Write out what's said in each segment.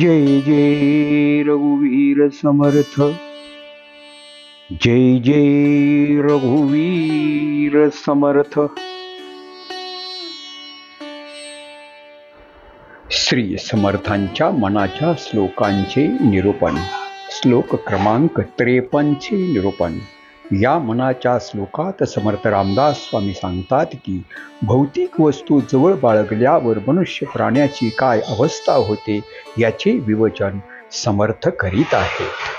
जय जय रघुवीर समर्थ. जय जय रघुवीर समर्थ. श्री समर्थांच्या मनाच्या श्लोकांचे निरूपण. श्लोक क्रमांक त्रेपन्नचे निरूपण. या मनाच्या श्लोकात समर्थ रामदास स्वामी सांगतात की भौतिक वस्तू जवळ बाळगल्यावर मनुष्य प्राण्याची काय अवस्था होते याचे विवचन समर्थ करीत आहे.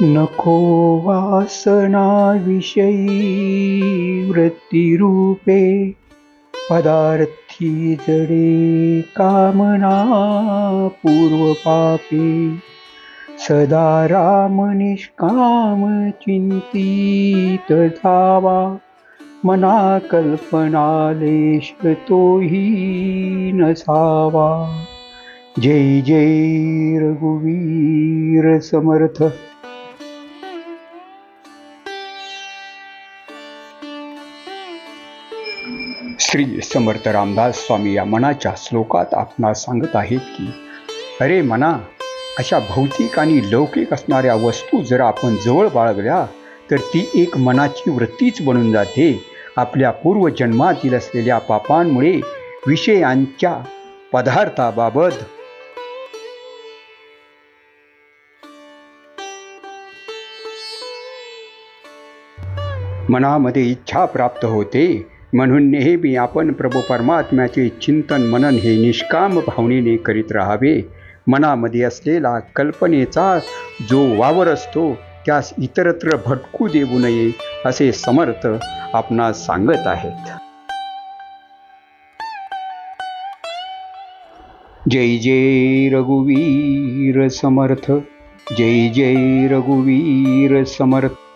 नको वासना विषयी वृत्तिरूपे पदार्थ जडे कामना पूर्वपापे सदा राम निष्काम चिंतित धावा. मना कल्पनालेश तोही नसावा. जय जय रघुवीर समर्थ. श्री समर्थ रामदास स्वामी या मनाच्या श्लोकात आपणास सांगत आहेत की अरे मना अशा भौतिक आणि लौकिक असणाऱ्या वस्तू जर आपण जवळ बाळगल्या तर ती एक मनाची वृत्तीच बनून जाते. आपल्या पूर्वजन्मातील असलेल्या पापांमुळे विषयांच्या पदार्थाबाबत मनामध्ये इच्छा प्राप्त होते. म्हणून नेहमी आपण प्रभू परमात्म्याचे चिंतन मनन हे निष्काम भावनेने करीत राहावे. मनामध्ये असलेला कल्पनेचा जो वावर असतो त्यास इतरत्र भटकू देऊ नये असे समर्थ आपणास सांगत आहेत. जय जय रघुवीर समर्थ जय जय रघुवीर समर्थ.